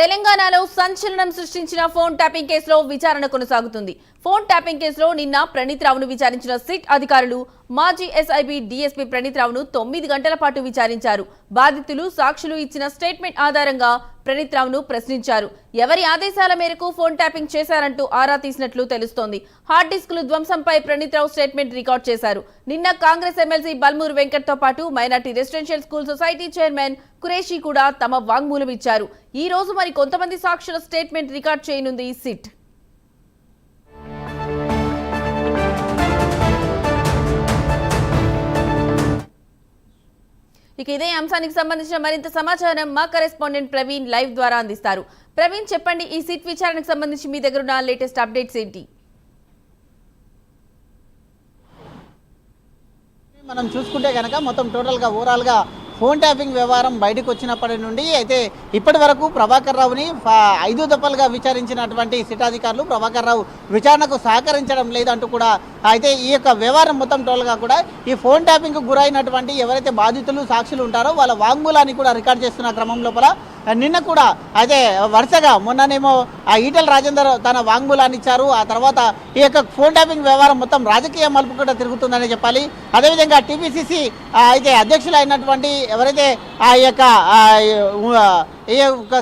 తెలంగాణలో సంచలనం సృష్టించిన ఫోన్ ట్యాపింగ్ కేసులో విచారణ కొనసాగుతుంది. ఫోన్ ట్యాపింగ్ కేసులో నిన్న ప్రణీత్ రావును విచారించిన సిట్ అధికారులు మాజీ ఎస్ఐబి డిఎస్పీ ప్రణీత్ రావును తొమ్మిది గంటల పాటు విచారించారు. బాధితులు సాక్షులు ఇచ్చిన స్టేట్మెంట్ ఆధారంగా ప్రణీత్ రావును ప్రశ్నించారు. ఎవరి ఆదేశాల మేరకు ఫోన్ ట్యాపింగ్ చేశారంటూ ఆరా తీసినట్లు తెలుస్తోంది. హార్డ్ డిస్కులు ధ్వంసంపై ప్రణీత్ రావు స్టేట్మెంట్ రికార్డ్ చేశారు. నిన్న కాంగ్రెస్ ఎమ్మెల్సీ బల్మూరు వెంకట్తో పాటు minority residential school society chairman Qureshi కూడా తమ వాంగ్మూలం ఇచ్చారు. ఈ రోజు మరి కొంతమంది సాక్షుల స్టేట్మెంట్ రికార్డ్ చేయనుంది ఈ సిట్. ఇక ఇదే అంశానికి సంబంధించిన మరింత సమాచారం మా కరెస్పాండెంట్ ప్రవీణ్ లైవ్ ద్వారా అందిస్తారు. ప్రవీణ్ చెప్పండి ఈ సిట్ విచారణకు సంబంధించి మీ దగ్గర ఉన్న లేటెస్ట్ అప్డేట్స్ ఏంటి? మనం చూసుకుంటే కనుక మొత్తం టోటల్గా ఓవరాల్గా ఫోన్ ట్యాపింగ్ వ్యవహారం బయటకు వచ్చినప్పటి నుండి అయితే ఇప్పటి వరకు ప్రభాకర్ రావుని ఐదు దఫలుగా విచారించినటువంటి సిటాధికారులు ప్రభాకర్ రావు విచారణకు సహకరించడం లేదంటూ కూడా అయితే ఈ యొక్క వ్యవహారం మొత్తం టోల్గా కూడా ఈ ఫోన్ ట్యాపింగ్కు గురైనటువంటి ఎవరైతే బాధితులు సాక్షులు ఉంటారో వాళ్ళ వాంగ్మూలాన్ని కూడా రికార్డ్ చేస్తున్న క్రమం లోపల నిన్న కూడా అయితే వరుసగా మొన్ననేమో ఆ ఈటల రాజేందర్ తన వాంగ్మూలాన్ని ఇచ్చారు. ఆ తర్వాత ఈ యొక్క ఫోన్ ట్యాపింగ్ వ్యవహారం మొత్తం రాజకీయ మలుపు కూడా తిరుగుతుందని చెప్పాలి. అదేవిధంగా టీపీసీసీ అయితే అధ్యక్షులైనటువంటి ఎవరైతే ఆ యొక్క ఈ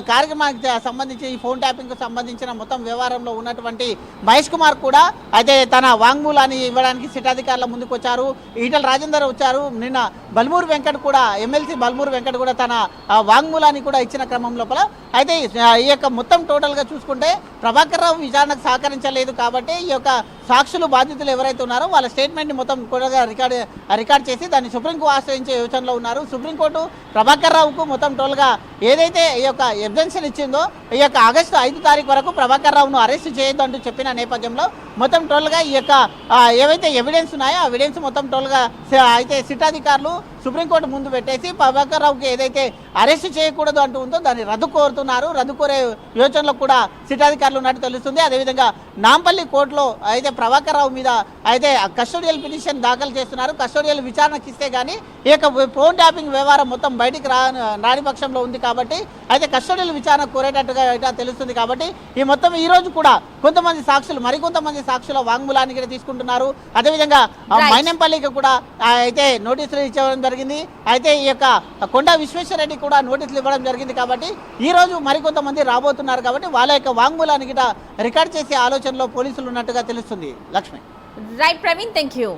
కార్యక్రమానికి సంబంధించి ఈ ఫోన్ ట్యాపింగ్కు సంబంధించిన మొత్తం వ్యవహారంలో ఉన్నటువంటి మహేష్ కుమార్ కూడా అయితే తన వాంగ్మూలాన్ని ఇవ్వడానికి సిట్ అధికారుల ముందుకు వచ్చారు. ఈటల రాజేందర్ వచ్చారు. నిన్న బల్మూరు వెంకట్ కూడా ఎమ్మెల్సీ బల్మూరు వెంకట్ కూడా తన ఆ, వాంగ్మూలాన్ని కూడా ఇచ్చిన క్రమం లోపల అయితే ఈ యొక్క మొత్తం టోటల్గా చూసుకుంటే ప్రభాకర్ రావు విచారణకు సహకరించలేదు కాబట్టి ఈ యొక్క సాక్షులు బాధితులు ఎవరైతే ఉన్నారో వాళ్ళ స్టేట్మెంట్ని మొత్తం కూడా రికార్డ్ రికార్డ్ చేసి దాన్ని సుప్రీంకోర్టు ఆశ్రయించే యోచనలో ఉన్నారు. సుప్రీంకోర్టు ప్రభాకర్ రావుకు మొత్తం టోల్గా ఏదైతే ఈ యొక్క ఎవిడెన్స్ని ఇచ్చిందో ఈ యొక్క ఆగస్టు ఐదు తారీఖు వరకు ప్రభాకర్ రావును అరెస్ట్ చేయొద్దు అంటూ చెప్పిన నేపథ్యంలో మొత్తం టోల్గా ఈ యొక్క ఏవైతే ఎవిడెన్స్ ఉన్నాయో ఆ ఎవిడెన్స్ మొత్తం టోల్గా అయితే సిట్ అధికారులు సుప్రీంకోర్టు ముందు పెట్టేసి ప్రభాకర్ రావుకి ఏదైతే అరెస్ట్ చేయకూడదు అంటూ ఉందో దాన్ని రద్దు కోరుతున్నారు. రద్దు కోరే యోచనలో కూడా సిట్ అధికారులు ఉన్నట్టు తెలుస్తుంది. అదేవిధంగా నాంపల్లి కోర్టులో అయితే ప్రభాకర్ రావు మీద అయితే కస్టోడియల్ పిటిషన్ దాఖలు చేస్తున్నారు. కస్టోడియల్ విచారణకిస్తే కానీ ఈ యొక్క ఫోన్ ట్యాపింగ్ వ్యవహారం మొత్తం బయటికి రా రాని పక్షంలో ఉంది కాబట్టి అయితే కస్టోడియల్ విచారణ కోరేటట్టుగా తెలుస్తుంది కాబట్టి ఈ మొత్తం ఈ రోజు కూడా కొంతమంది సాక్షులు మరికొంతమంది సాక్షుల వాంగ్మూలాన్ని కూడా తీసుకుంటున్నారు. అదేవిధంగా. మైనంపల్లికి కూడా అయితే నోటీసులు ఇచ్చడం జరిగింది. అయితే ఈ యొక్క కొండ విశ్వేశ్వరరెడ్డి కూడా నోటీసులు ఇవ్వడం జరిగింది కాబట్టి ఈ రోజు మరికొంతమంది రాబోతున్నారు కాబట్టి వాళ్ళ యొక్క వాంగ్మూలాన్ని గిట రికార్డ్ చేసే ఆలోచనలో పోలీసులు ఉన్నట్టుగా తెలుస్తుంది. Lakshmi. Right Praveen thank you